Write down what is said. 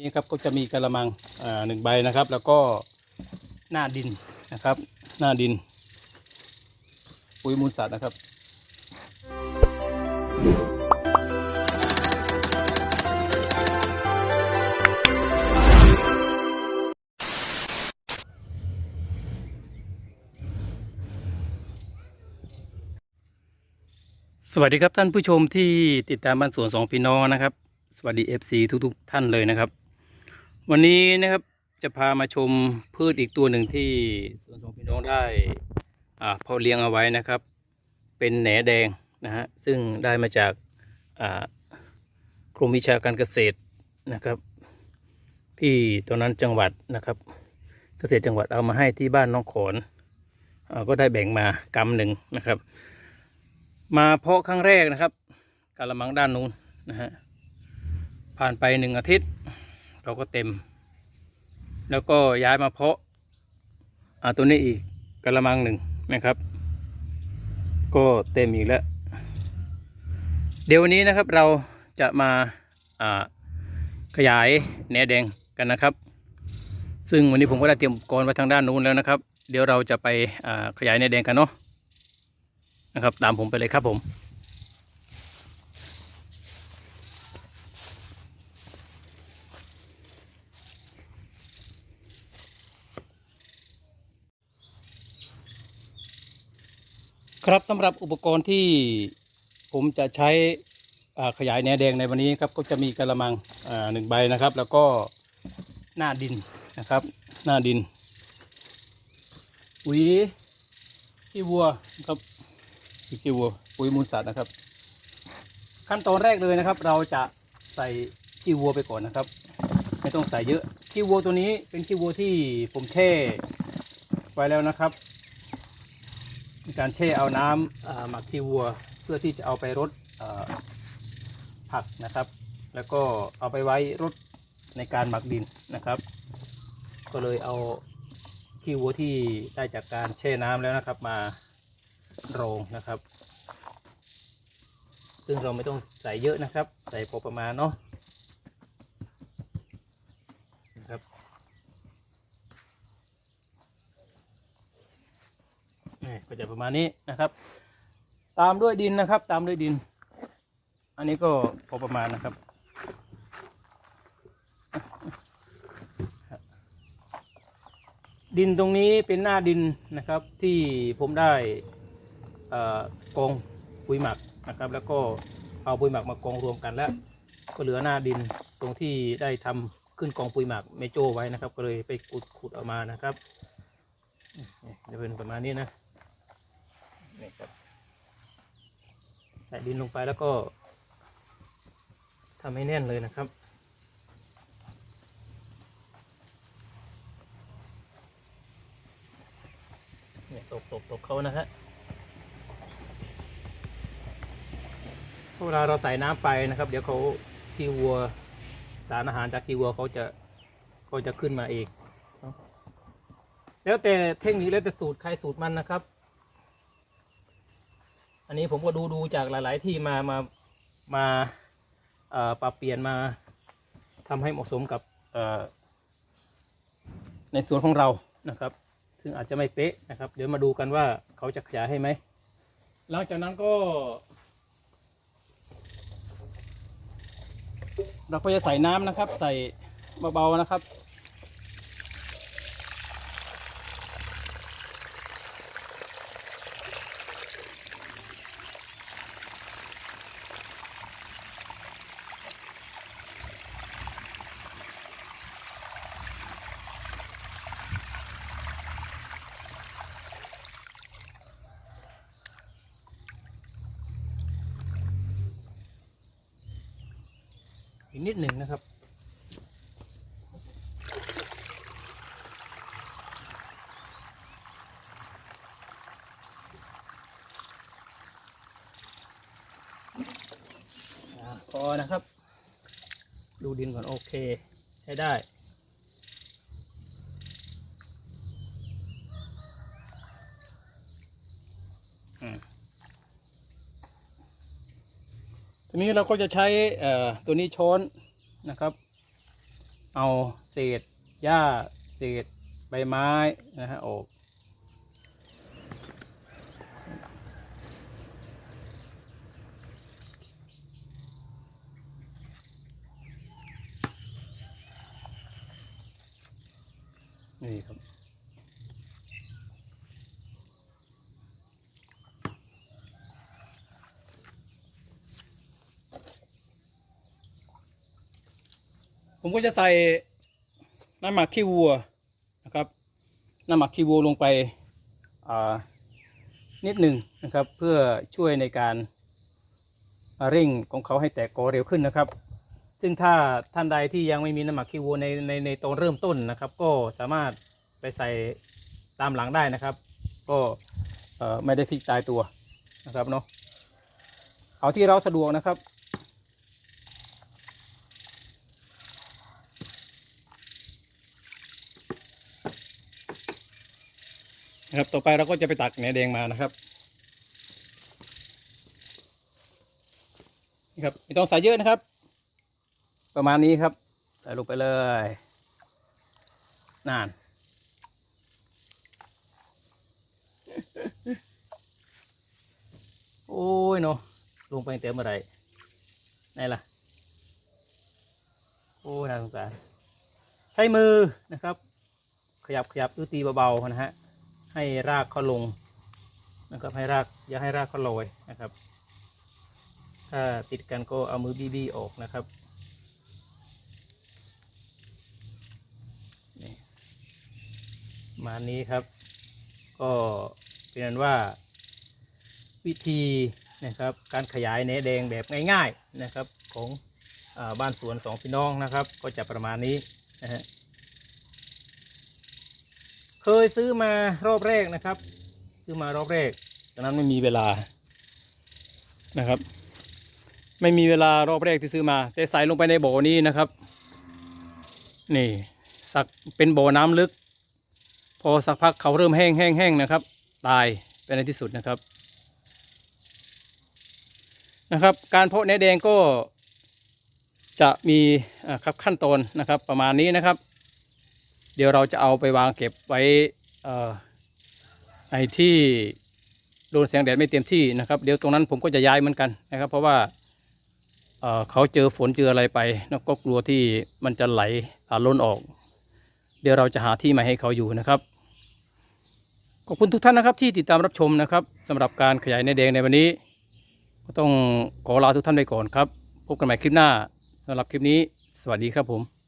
นี่ครับก็จะมีกระมังอ่าหนึ่งใบนะครับ แล้วก็หน้าดินนะครับ หน้าดินปุ๋ยมูลสัตว์นะครับสวัสดีครับท่านผู้ชมที่ติดตามบ้านสวนสองพี่น้องนะครับ สวัสดี FC ทุกๆ ท่านเลยนะครับ วันนี้นะครับจะพามาชมพืชอีกตัวหนึ่งที่สวนสองพี่น้องได้อ่าเพาเลี้ยงเอาไว้นะครับ เป็นแหนแดงนะฮะซึ่งได้มาจากอ่ากรมวิชาการเกษตรนะครับ ที่ตอนนั้นจังหวัดนะครับ เกษตรจังหวัดเอามาให้ที่บ้านน้องขอนอาก็ได้แบ่งมากำหนึ่งนะครับ มาเพาะครั้งแรกนะครับกาละมังด้านนู้นนะฮะผ่านไปหนึ่งอาทิตย์ เขาก็เต็ม แล้วก็ย้ายมาเพาะอาตัวนี้อีกกาละมังหนึ่งนะครับ ก็เต็มอีกแล้ว เดี๋ยววันนี้นะครับเราจะมาขยายแหนแดงกันนะครับ ซึ่งวันนี้ผมก็ได้เตรียมอุปกรณ์ไว้ทางด้านนู้นแล้วนะครับ เดี๋ยวเราจะไปขยายแหนแดงกันเนาะนะครับ ตามผมไปเลยครับผม ครับสำหรับอุปกรณ์ที่ผมจะใช้อ่าขยายแหนแดงในวันนี้ครับก็จะมีกระมังหนึ่งใบนะครับ แล้วก็หน้าดินนะครับ หน้าดินหวีขี้วัวครับขี้วัวปุ๋ยมูลสัตว์นะครับ ขั้นตอนแรกเลยนะครับ เราจะใส่ขี้วัวไปก่อนนะครับ ไม่ต้องใส่เยอะขี้วัวตัวนี้เป็นขี้วัวที่ผมแช่ไว้แล้วนะครับ มีการแช่เอาน้ำหมักขี้วัว เพื่อที่จะเอาไปรดผักนะครับ แล้วก็เอาไปไว้รดในการหมักดินนะครับ ก็เลยเอาขี้วัวที่ได้จากการแช่น้ำแล้วนะครับ มาโรงนะครับ ซึ่งเราไม่ต้องใส่เยอะนะครับ ใส่พอประมาณเนาะนะครับ นี่ก็จะประมาณนี้นะครับ ตามด้วยดินนะครับ ตามด้วยดิน อันนี้ก็พอประมาณนะครับ ดินตรงนี้เป็นหน้าดินนะครับ ที่ผมได้กองปุ๋ยหมักนะครับ แล้วก็เอาปุ๋ยหมักมากองรวมกันแล้ว ก็เหลือหน้าดินตรงที่ได้ทำขึ้นกองปุ๋ยหมักเมโจไว้นะครับ ก็เลยไปขุดขุดออกมานะครับจะเป็นประมาณนี้นะ นี่ครับ ใส่ดินลงไปแล้วก็ทำให้แน่นเลยนะครับ เนี่ยตกตกตกเขานะฮะเวลาเราใส่น้ำไปนะครับ เดี๋ยวเขาที่วัวสารอาหารจากที่วัวเขาจะเขาจะขึ้นมาเองแล้วแต่เทคนิคแล้วแต่สูตรใครสูตรมันนะครับ อันนี้ผมก็ดูดูจากหลาย ๆ ที่มามามาปรับเปลี่ยนมาทำให้เหมาะสมกับในสวนของเรานะครับ ซึ่งอาจจะไม่เป๊ะนะครับ เดี๋ยวมาดูกันว่าเขาจะขยายให้ไหม หลังจากนั้นก็ เราก็จะใส่น้ำนะครับ ใส่เบาๆนะครับ อีกนิดหนึ่งนะครับ พอนะครับ ดูดินก่อนโอเค ใช้ได้ ทีนี้เราก็จะใช้ตัวนี้ช้อนนะครับ เอาเศษหญ้าเศษใบไม้นะฮะออกนี่ครับ ผมก็จะใส่น้ำหมักขี้วัวนะครับน้ำหมักขี้วัวลงไปนิดหนึ่งนะครับเพื่อช่วยในการเร่งของเขาให้แตกกอเร็วขึ้นนะครับ ซึ่งถ้าท่านใดที่ยังไม่มีน้ำหมักขี้วัวในในในตอนเริ่มต้นนะครับ ก็สามารถไปใส่ตามหลังได้นะครับ ก็ไม่ได้ฟิกตายตัวนะครับเนาะเอาที่เราสะดวกนะครับ นะครับ ต่อไปเราก็จะไปตักแหนแดงมานะครับนี่ครับไม่ต้องใส่เยอะนะครับ ประมาณนี้ครับใส่ลงไปเลยนานโอ้ยเนาะลงไปเต็มเมื่อไรไหนล่ะ โอ้ยน่าสงสารใช้มือนะครับ ขยับขยับดูตีเบาๆนะฮะ ให้รากเขาลงนะครับให้รากอย่าให้รากเขาลอยนะครับ ถ้าติดกันก็เอามือบีบีออกนะครับนี่ประมาณนี้ครับ ก็เป็นนั้นว่าวิธีนะครับการขยายแหนแดงแบบง่าย ๆนะครับของอบ้านสวนสองพี่น้องนะครับ ก็จะประมาณนี้นะฮะ เคยซื้อมารอบแรกนะครับ ซื้อมารอบแรกตอนนั้นไม่มีเวลานะครับ ไม่มีเวลารอบแรกที่ซื้อมา แต่ใส่ลงไปในบ่อนี้นะครับ นี่ สักเป็นบ่อน้ำลึก พอสักพักเขาเริ่มแห้งแห้งแห้งนะครับ ตายไปในที่สุดนะครับนะครับ การเพาะเนื้อแดงก็จะมีอ่าครับขั้นตอนนะครับประมาณนี้นะครับ เดี๋ยวเราจะเอาไปวางเก็บไว้ในที่โดนแสงแดดไม่เต็มที่นะครับ เดี๋ยวตรงนั้นผมก็จะย้ายเหมือนกันนะครับ เพราะว่าเเขาเจอฝนเจออะไรไปแล้วก็กลัวที่มันจะไหลล้นออก เดี๋ยวเราจะหาที่ใหม่ให้เขาอยู่นะครับขอบคุณทุกท่านนะครับที่ติดตามรับชมนะครับสำหรับการขยายในแดงในวันนี้ ก็ต้องขอลาทุกท่านไปก่อนครับ พบกันใหม่คลิปหน้าสำหรับคลิปนี้ สวัสดีครับผม